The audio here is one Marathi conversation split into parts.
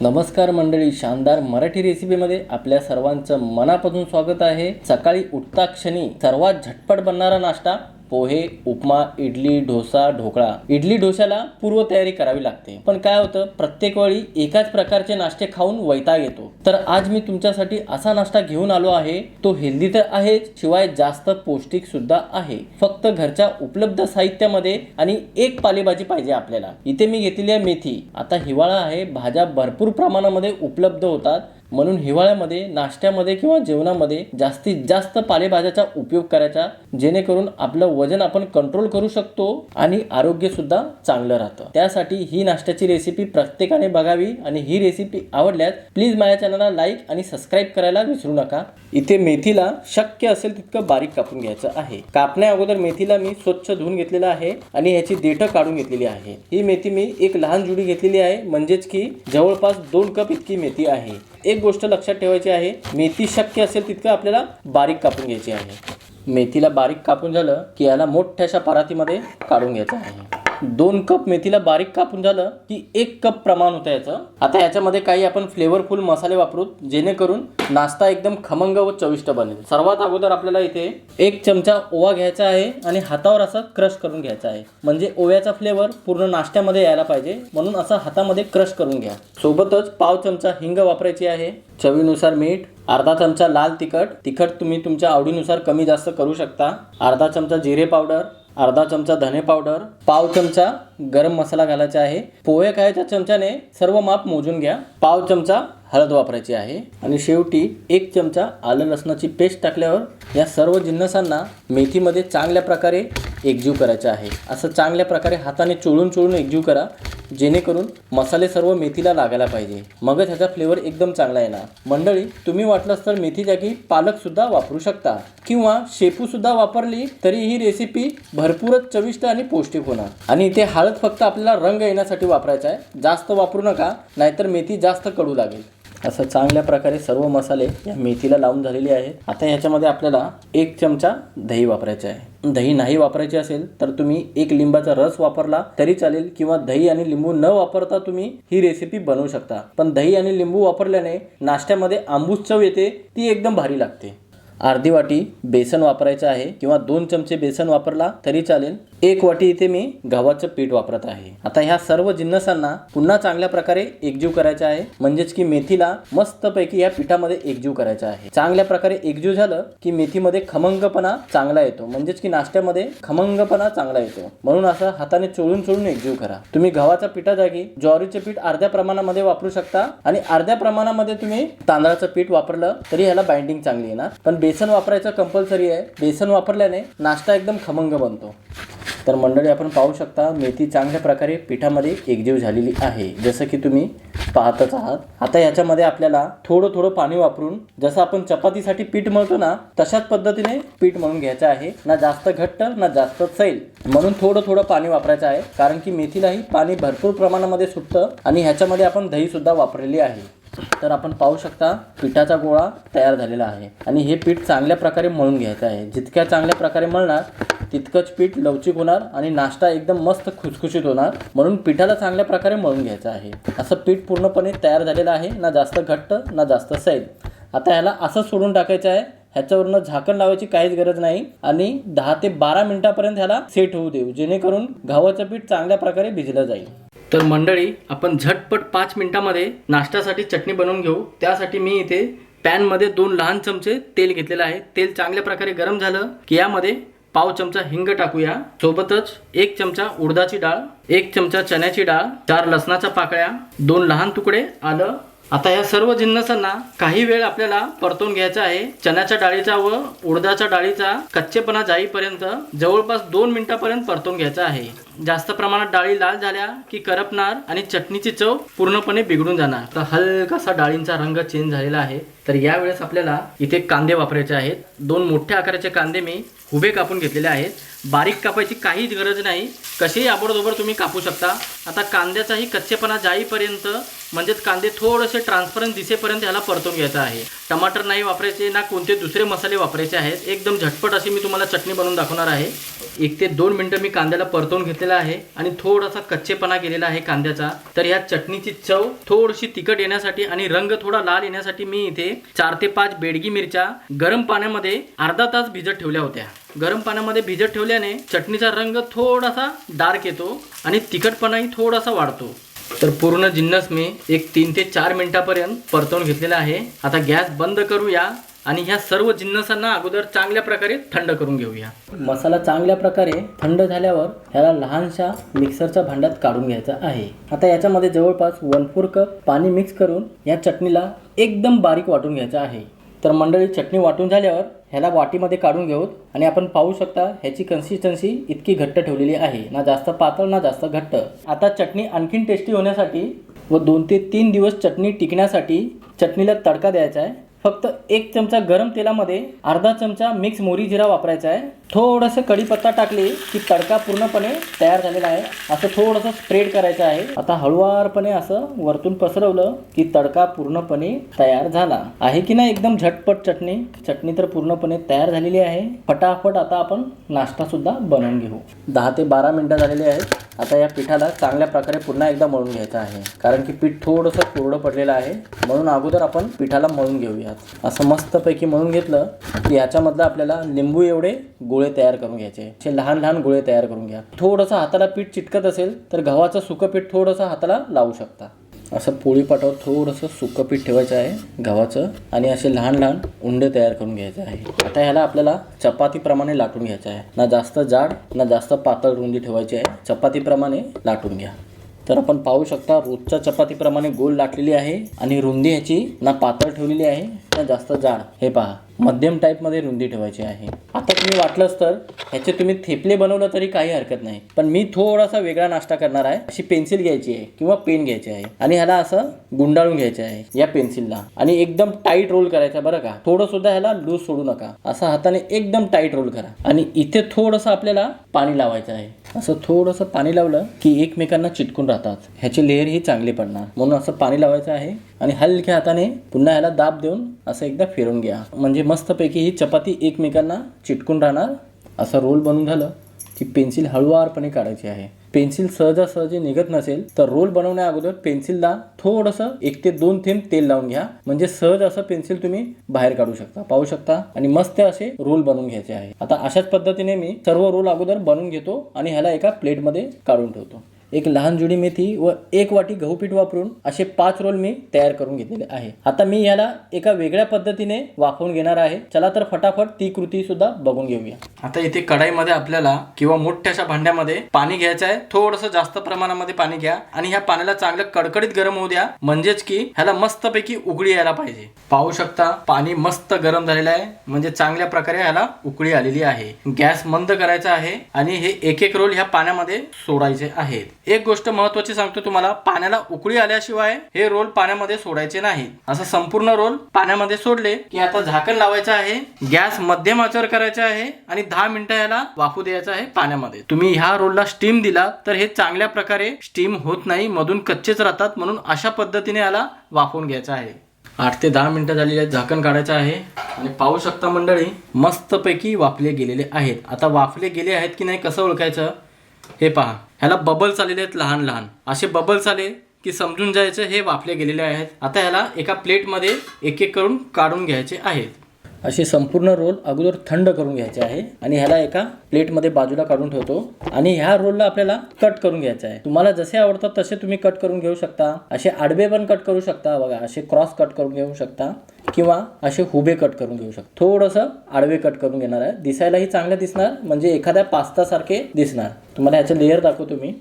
नमस्कार मंडळी शानदार मराठी रेसिपीमध्ये आपल्या सर्वांचं मनापासून स्वागत आहे. सकाळी उठता क्षणी सर्वात झटपट बनणारा नाश्ता पोहे उपमा इडली डोसा ढोकळा. इडली डोश्याला पूर्वतयारी करावी लागते. पण काय होतं? प्रत्येक वेळी एकाच प्रकारचे नाश्ते खाऊन वैताग येतो. तर आज मी तुमच्यासाठी असा नाश्ता घेऊन आलो आहे तो हेल्दी तर आहेच शिवाय जास्त पौष्टिक सुद्धा आहे. फक्त घरच्या उपलब्ध साहित्यामध्ये आणि एक पालेभाजी पाहिजे आपल्याला. इथे मी घेतलेली आहे मेथी. आता हिवाळा आहे भाज्या भरपूर प्रमाणामध्ये उपलब्ध होतात. म्हणून हिवाळ्यामध्ये नाश्त्यामध्ये किंवा जेवणामध्ये जास्तीत जास्त पालेभाज्याचा उपयोग करायचा जेणेकरून आपलं वजन आपण कंट्रोल करू शकतो आणि आरोग्य सुद्धा चांगलं राहतं. त्यासाठी ही नाश्त्याची रेसिपी प्रत्येकाने बघावी आणि ही रेसिपी आवडल्यास प्लीज माझ्या चॅनलला लाईक आणि सबस्क्राईब करायला विसरू नका. इथे मेथीला शक्य असेल तितकं बारीक कापून घ्यायचं आहे. कापण्या अगोदर मेथीला मी स्वच्छ धुवून घेतलेलं आहे आणि ह्याची देठं काढून घेतलेली आहे. ही मेथी मी एक लहान जुडी घेतलेली आहे म्हणजेच की जवळपास दोन कप इतकी मेथी आहे. एक गोष्ट लक्षात ठेवायची आहे मेथी शक्य असेल तितकं आपल्याला बारीक कापून घ्यायची आहे. मेथीला बारीक कापून झालं की याला मोठ्याशा परातीमध्ये काढून घ्यायचं आहे. दोन कप मेथीला बारीक कापून झालं की एक कप प्रमाण होतं याचं. आता याच्यामध्ये काही आपण फ्लेवरफुल मसाले वापरू जेणेकरून नाश्ता एकदम खमंग व चविष्ट बनेल. सर्वात अगोदर आपल्याला इथे एक चमचा ओवा घ्यायचा आहे आणि हातावर असं क्रश करून घ्यायचा आहे. म्हणजे ओव्याचा फ्लेवर पूर्ण नाश्त्यामध्ये यायला पाहिजे. म्हणून असं हातामध्ये क्रश करून घ्या. सोबतच पाव चमचा हिंग वापरायची आहे. चवीनुसार मीठ अर्धा चमचा लाल तिखट. तिखट तुम्ही तुमच्या आवडीनुसार कमी जास्त करू शकता. अर्धा चमचा जिरे पावडर. अर्धा चमचा धने पावडर पाव चमचा गरम मसाला घालायचा आहे. पोहे खायच्या चमच्याने सर्व माप मोजून घ्या. पाव चमचा हळद वापरायची आहे. आणि शेवटी एक चमचा आलं लसणाची पेस्ट टाकल्यावर या सर्व जिन्नसांना मेथीमध्ये चांगल्या प्रकारे एकजीव करायचा आहे. असं चांगल्या प्रकारे हाताने चोळून चोळून एकजीव करा जेणेकरून मसाले सर्व मेथीला लागायला पाहिजे. मगच ह्याचा फ्लेवर एकदम चांगला येणार. मंडळी तुम्ही वाटलंच तर मेथी जागी पालक सुद्धा वापरू शकता. किंवा शेपू सुद्धा वापरली तरी ही रेसिपी भरपूरच चविष्ट आणि पौष्टिक होणार. आणि इथे हळद फक्त आपल्याला रंग येण्यासाठी वापरायचा आहे. जास्त वापरू नका नाहीतर मेथी जास्त कडू लागेल. असं चांगल्या प्रकारे सर्व मसाले या मेथीला लावून झालेले आहेत. आता ह्याच्यामध्ये आपल्याला एक चमचा दही वापरायचे आहे. दही नाही वापरायचे असेल तर तुम्ही एक लिंबाचा रस वापरला तरी चालेल किंवा दही आणि लिंबू न वापरता तुम्ही ही रेसिपी बनवू शकता. पण दही आणि लिंबू वापरल्याने नाश्त्यामध्ये आंबूस चव येते ती एकदम भारी लागते. अर्धी वाटी बेसन वापरायचं आहे किंवा दोन चमचे बेसन वापरला तरी चालेल. एक वाटी इथे मी गव्हाचं पीठ वापरत आहे. आता ह्या सर्व जिन्नसांना पुन्हा चांगल्या प्रकारे एकजीव करायचा आहे. म्हणजेच की मेथीला मस्तपैकी या पिठामध्ये एकजीव करायचा आहे. चांगल्या प्रकारे एकजीव झालं की मेथीमध्ये खमंगपणा चांगला येतो. म्हणजेच की नाश्त्यामध्ये खमंगपणा चांगला येतो. म्हणून असं हाताने चोळून चोळून एकजीव करा. तुम्ही गव्हाच्या पिठा जागी ज्वारीचे पीठ अर्ध्या प्रमाणामध्ये वापरू शकता आणि अर्ध्या प्रमाणामध्ये तुम्ही तांदळाचं पीठ वापरलं तरी ह्याला बाइंडिंग चांगली येणार. पण बेसन वापरायचं कंपल्सरी आहे. बेसन वापरल्याने नाश्ता एकदम खमंग बनतो. तर मंडळी आपण पाहू शकता मेथी चांगल्या प्रकारे पिठामध्ये एकजीव झालेली आहे. जसं की तुम्ही पाहतच आहात. आता याच्यामध्ये आपल्याला थोडं थोडं पाणी वापरून जसं आपण चपातीसाठी पीठ मळतो ना तशाच पद्धतीने पीठ मळून घ्यायचं आहे. ना जास्त घट्ट ना जास्त सैल. म्हणून थोडं थोडं पाणी वापरायचं आहे कारण की मेथीलाही पाणी भरपूर प्रमाणामध्ये सुटतं आणि ह्याच्यामध्ये आपण दही सुद्धा वापरलेली आहे. तर आपण पाहू शकता पिठाचा गोळा तयार झालेला आहे. आणि हे पीठ चांगल्या प्रकारे मळून घ्यायचं आहे. जितक्या चांगल्या प्रकारे मळणार तितकंच पीठ लवचिक होणार आणि नाश्ता एकदम मस्त खुसखुशीत होणार. म्हणून पिठाला चांगल्या प्रकारे मळून घ्यायचं आहे. असं पीठ पूर्णपणे तयार झालेलं आहे. ना जास्त घट्ट ना जास्त सैल. आता ह्याला असं सोडून टाकायचं आहे. ह्याच्यावरनं झाकण लावायची काहीच गरज नाही आणि दहा ते बारा मिनिटापर्यंत ह्याला सेट होऊ देऊ. जेणेकरून गव्हाचं पीठ चांगल्या प्रकारे भिजलं जाईल. तर मंडळी आपण झटपट पाच मिनिटामध्ये नाश्त्यासाठी चटणी बनवून घेऊ. त्यासाठी मी इथे पॅनमध्ये दोन लहान चमचे तेल घेतलेलं आहे. तेल चांगल्या प्रकारे गरम झालं की यामध्ये पाव चमचा हिंग टाकूया. सोबतच एक चमचा उडदाची डाळ एक चमचा चण्याची डाळ चार लसणाच्या पाकळ्या दोन लहान तुकडे आलं. आता या सर्व जिन्नसांना काही वेळ आपल्याला परतून घ्यायचा आहे. चण्याच्या डाळीचा व उडदाच्या डाळीचा कच्चेपणा जाईपर्यंत जवळपास दोन मिनिटापर्यंत परतून घ्यायचा आहे. जास्त प्रमाणात डाळी लाल झाल्या की करपणार आणि चटणीची चव पूर्णपणे बिघडून जाणार. तर हलकासा डाळींचा रंग चेंज झालेला आहे. तर यावेळेस आपल्याला इथे कांदे वापरायचे आहेत. दोन मोठ्या आकाराचे कांदे मी उभे कापून घेतलेले आहेत. बारीक कापायची काहीच गरज नाही. कसेही आबडधोबड तुम्ही कापू शकता. आता कांद्याचाही कच्चेपणा जाईपर्यंत म्हणजेच कांदे थोडेसे ट्रान्सपरंट दिसेपर्यंत ह्याला परतून घ्यायचा आहे. टमाटर नाही वापरायचे ना कोणते दुसरे मसाले वापरायचे आहेत. एकदम झटपट अशी मी तुम्हाला चटणी बनवून दाखवणार आहे. एक ते दोन मिनटं मी कांद्याला परतवून घेतलेला आहे आणि थोडासा कच्चेपणा गेलेला आहे कांद्याचा. तर ह्या चटणीची चव थोडीशी तिखट येण्यासाठी आणि रंग थोडा लाल येण्यासाठी मी इथे चार ते पाच बेडगी मिरच्या गरम पाण्यामध्ये अर्धा तास भिजत ठेवल्या होत्या. गरम पाण्यामध्ये भिजत ठेवल्याने चटणीचा रंग थोडासा डार्क येतो आणि तिखटपणाही थोडासा वाढतो. तर पूर्ण जिन्नस मी एक तीन ते चार मिनिटापर्यंत परतवून घेतलेला आहे. आता गॅस बंद करूया आणि ह्या सर्व जिन्नसांना अगोदर चांगल्या प्रकारे थंड करून घेऊया. मसाला चांगल्या प्रकारे थंड झाल्यावर ह्याला लहानशा मिक्सरच्या भांड्यात काढून घ्यायचा आहे. आता याच्यामध्ये जवळपास वन फोर कप पाणी मिक्स करून या चटणीला एकदम बारीक वाटून घ्यायचं आहे. तर मंडळी चटणी वाटून झाल्यावर ह्याला वाटीमध्ये काढून घेऊत आणि आपण पाहू शकता ह्याची कन्सिस्टन्सी इतकी घट्ट ठेवलेली आहे. ना जास्त पातळ ना जास्त घट्ट. आता चटणी आणखीन टेस्टी होण्यासाठी व दोन ते तीन दिवस चटणी टिकण्यासाठी चटणीला तडका द्यायचा आहे. फक्त एक चमचा गरम तेलामध्ये अर्धा चमचा मिक्स मोरी जिरा वापरायचा आहे. थोडंसं कढीपत्ता टाकली की तडका पूर्णपणे तयार झालेला आहे. असं थोडंसं स्प्रेड करायचं आहे. आता हळुवारपणे असं वरतून पसरवलं की तडका पूर्णपणे तयार झाला. आहे की नाही एकदम झटपट चटणी? चटणी तर पूर्णपणे तयार झालेली आहे. फटाफट आता आपण नाश्ता सुद्धा बनवून घेऊ. दहा ते बारा मिनटं झालेली आहेत. आता या पिठाला चांगल्या प्रकारे पुन्हा एकदा मळून घ्यायचं आहे. कारण की पीठ थोडंसं कोरडं पडलेलं आहे. म्हणून अगोदर आपण पिठाला मळून घेऊयात. असं मस्तपैकी मळून घेतलं की याच्यामधलं आपल्याला लिंबू एवढे गोळे तयार करून घ्यायचे. असे लहान लहान गोळे तयार करून घ्या. थोडंसं हाताला पीठ चिटकत असेल तर गव्हाचं सुकं पीठ थोडंसं हाताला लावू शकता. असं पोळीपाटावर थोडंसं सुकं पीठ ठेवायचं आहे गव्हाचं आणि असे लहान लहान उंडे तयार करून घ्यायचे आहे. आता ह्याला आपल्याला चपातीप्रमाणे लाटून घ्यायचं आहे. ना जास्त जाड ना जास्त पातळ रुंदी ठेवायची आहे. चपातीप्रमाणे लाटून घ्या. तर आपण पाहू शकता रोजच्या चपातीप्रमाणे गोल लाटलेली आहे आणि रुंदी ह्याची ना पातळ ठेवलेली आहे ना जास्त जाड. हे पहा मध्यम टाईपमध्ये रुंदी ठेवायची आहे. आता तुम्ही वाटलंच तर ह्याचे तुम्ही थेपले बनवलं तरी काही हरकत नाही. पण मी थोडासा वेगळा नाश्ता करणार आहे. अशी पेन्सिल घ्यायची आहे किंवा पेन घ्यायची आहे आणि ह्याला असं गुंडाळून घ्यायचं आहे या पेन्सिलला. आणि एकदम टाईट रोल करायचा बरं का. थोडं सुद्धा ह्याला लूज सोडू नका. असं हाताने एकदम टाईट रोल करा. आणि इथे थोडंसं आपल्याला पाणी लावायचं आहे. असं थोडंसं पाणी लावलं की एकमेकांना चिटकून राहतात. ह्याची लेअर ही चांगली पडणार. म्हणून असं पाणी लावायचं आहे आणि हलक्या हाताने पुन्हा ह्याला दाब देऊन असं एकदा फिरून घ्या. म्हणजे मस्तपैकी ही चपाती एकमेकांना चिटकून राहणार. असं रोल बनून झालं की पेन्सिल हळुवारपणे काढायची आहे. पेन्सिल सहजासहजी निघत नसेल तर रोल बनवण्या अगोदर पेन्सिलला थोडंसं एक ते दोन थेंब तेल लावून घ्या. म्हणजे सहज असं पेन्सिल तुम्ही बाहेर काढू शकता पाहू शकता. आणि मस्त असे रोल बनवून घ्यायचे आहे. आता अशाच पद्धतीने मी सर्व रोल अगोदर बनवून घेतो आणि ह्याला एका प्लेटमध्ये काढून ठेवतो. एक लहान जुडी मेथी व एक वाटी गहूपीठ वापरून असे पाच रोल मी तयार करून घेतलेले आहे. आता मी याला एका वेगळ्या पद्धतीने वाफवून घेणार आहे. चला तर फटाफट ती कृती सुद्धा बघून घेऊया. आता इथे कढाईमध्ये आपल्याला किंवा मोठ्याशा भांड्यामध्ये पाणी घ्यायचं आहे. थोडंसं जास्त प्रमाणामध्ये पाणी घ्या आणि ह्या पाण्याला चांगलं कडकडीत गरम होऊ द्या. म्हणजेच की ह्याला मस्तपैकी उकळी यायला पाहिजे. पाहू शकता पाणी मस्त गरम झालेलं आहे. म्हणजे चांगल्या प्रकारे ह्याला उकळी आलेली आहे. गॅस मंद करायचा आहे आणि हे एक एक रोल ह्या पाण्यामध्ये सोडायचे आहेत. एक गोष्ट महत्वाची सांगतो तुम्हाला पाण्याला उकळी आल्याशिवाय हे रोल पाण्यामध्ये सोडायचे नाही. असं संपूर्ण रोल पाण्यामध्ये सोडले की आता झाकण लावायचं आहे गॅस मध्यम आचर करायचा आहे आणि दहा मिनिटं याला वाफू द्यायचं आहे पाण्यामध्ये. तुम्ही ह्या रोलला स्टीम दिला तर हे चांगल्या प्रकारे स्टीम होत नाही मधून कच्चेच राहतात म्हणून अशा पद्धतीने याला वाफवून घ्यायचं आहे. आठ ते दहा मिनिटं झालेली आहेत झाकण काढायचं आहे आणि पाहू शकता मंडळी मस्तपैकी वाफले गेलेले आहेत. आता वाफले गेले आहेत की नाही कसं ओळखायचं? हे पहा ह्याला बबल्स आलेले आहेत लहान लहान. असे बबल्स आले की समजून जायचं हे वाफले गेलेले आहेत. आता ह्याला एका प्लेटमध्ये एक एक करून काढून घ्यायचे आहेत. असे संपूर्ण रोल अगोदर थंड करून घ्यायचे आहे आणि ह्याला एका प्लेटमध्ये बाजूला काढून ठेवतो. आणि ह्या रोलला आपल्याला कट करून घ्यायचं आहे. तुम्हाला जसे आवडतात तसे तुम्ही कट करून घेऊ शकता. असे आडवे पण कट करू शकता. बघा असे क्रॉस कट करून घेऊ शकता. किंवा असे हुबे कट करून घेऊ शकता. थोडंसं आडवे कट करून घेणार आहे. दिसायलाही चांगलं दिसणार. म्हणजे एखाद्या पास्तासारखे दिसणार. तुम्हाला ह्याचं लेअर दाखवतो मी.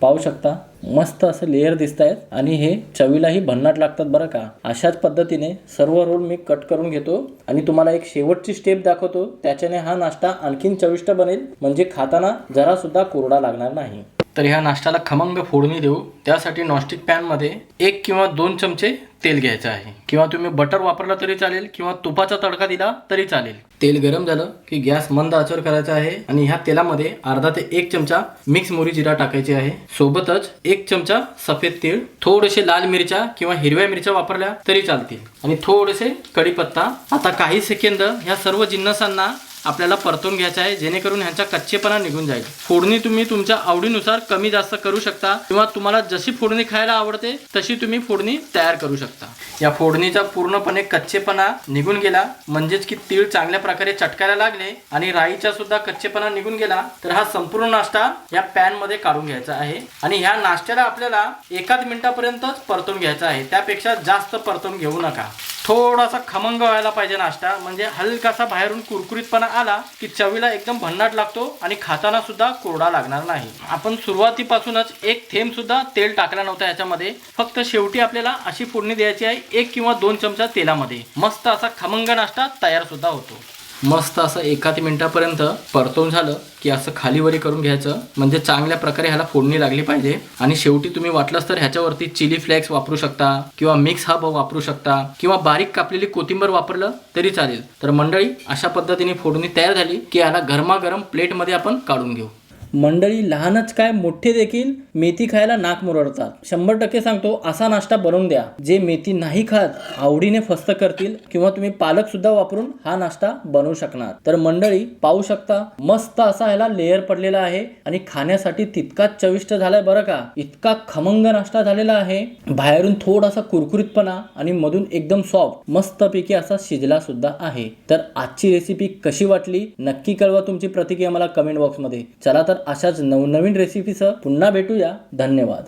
पाहू शकता. मस्त असं लेअर दिसत आहेत आणि हे चवीलाही भन्नाट लागतात बरं का. अशाच पद्धतीने सर्व रोल मी कट करून घेतो. आणि तुम्हाला एक शेवटची स्टेप दाखवतो. त्याच्याने हा नाश्ता आणखीन चविष्ट बनेल. म्हणजे खाताना जरा सुद्धा कोरडा लागणार नाही. तर ह्या नाश्त्याला खमंग फोडणी देऊ. त्यासाठी नॉनस्टिक पॅनमध्ये एक किंवा दोन चमचे तेल घ्यायचं आहे. किंवा तुम्ही बटर वापरला तरी चालेल किंवा तुपाचा तडका दिला तरी चालेल. तेल गरम झालं की गॅस मंद आचर करायचा आहे आणि ह्या तेलामध्ये अर्धा ते एक चमचा मिक्स मोरी जिरा टाकायची आहे. सोबतच एक चमचा सफेद तीळ थोडेसे लाल मिरच्या किंवा हिरव्या मिरच्या वापरल्या तरी चालतील. आणि थोडेसे कढीपत्ता. आता काही सेकंद ह्या सर्व जिन्नसांना आपल्याला परतून घ्यायचा आहे जेणेकरून ह्यांचा कच्चेपणा निघून जाईल. फोडणी तुम्ही तुमच्या आवडीनुसार कमी जास्त करू शकता किंवा तुम्हाला जशी फोडणी खायला आवडते तशी तुम्ही फोडणी तयार करू शकता. या फोडणीचा पूर्णपणे कच्चेपणा निघून गेला म्हणजेच की तीळ चांगल्या प्रकारे चटकायला लागले आणि राईचा सुद्धा कच्चेपणा निघून गेला तर हा संपूर्ण नाश्ता या पॅनमध्ये काढून घ्यायचा आहे आणि ह्या नाश्त्याला आपल्याला एकाच मिनिटापर्यंतच परतून घ्यायचा आहे. त्यापेक्षा जास्त परतून घेऊ नका. थोडासा खमंग व्हायला पाहिजे नाश्ता म्हणजे हलकासा बाहेरून कुरकुरीतपणा आला की चवीला एकदम भन्नाट लागतो आणि खाताना सुद्धा कोरडा लागणार नाही. आपण सुरुवातीपासूनच एक थेंब सुद्धा तेल टाकला नव्हता याच्यामध्ये. फक्त शेवटी आपल्याला अशी फोडणी द्यायची आहे एक किंवा दोन चमचा तेलामध्ये. मस्त असा खमंग नाश्ता तयार सुद्धा होतो. मस्त असं एकाच मिनिटापर्यंत परतवून झालं की असं खालीवरी करून घ्यायचं. म्हणजे चांगल्या प्रकारे ह्याला फोडणी लागली पाहिजे. आणि शेवटी तुम्ही वाटलंच तर ह्याच्यावरती चिली फ्लेक्स वापरू शकता किंवा मिक्स हब वापरू शकता किंवा बारीक कापलेली कोथिंबर वापरलं तरी चालेल. तर मंडळी अशा पद्धतीने फोडणी तयार झाली की याला गरमागरम प्लेटमध्ये आपण काढून घेऊ. मंडळी लहानच काय मोठे देखील मेथी खायला नाक मुरडतात. शंभर टक्के सांगतो असा नाश्ता बनवून द्या. जे मेथी नाही खात आवडीने फस्त करतील किंवा तुम्ही पालक सुद्धा वापरून हा नाश्ता बनवू शकणार. तर मंडळी पाहू शकता मस्त असा ह्याला लेअर पडलेला आहे आणि खाण्यासाठी तितकाच चविष्ट झालाय बरं का. इतका खमंग नाश्ता झालेला आहे. बाहेरून थोडासा कुरकुरीतपणा आणि मधून एकदम सॉफ्ट मस्तपैकी असा शिजला सुद्धा आहे. तर आजची रेसिपी कशी वाटली? नक्की कळवा तुमची प्रतिक्रिया मला कमेंट बॉक्समध्ये चला तर तर अशाच नवनवीन रेसिपीसह पुन्हा भेटूया. धन्यवाद.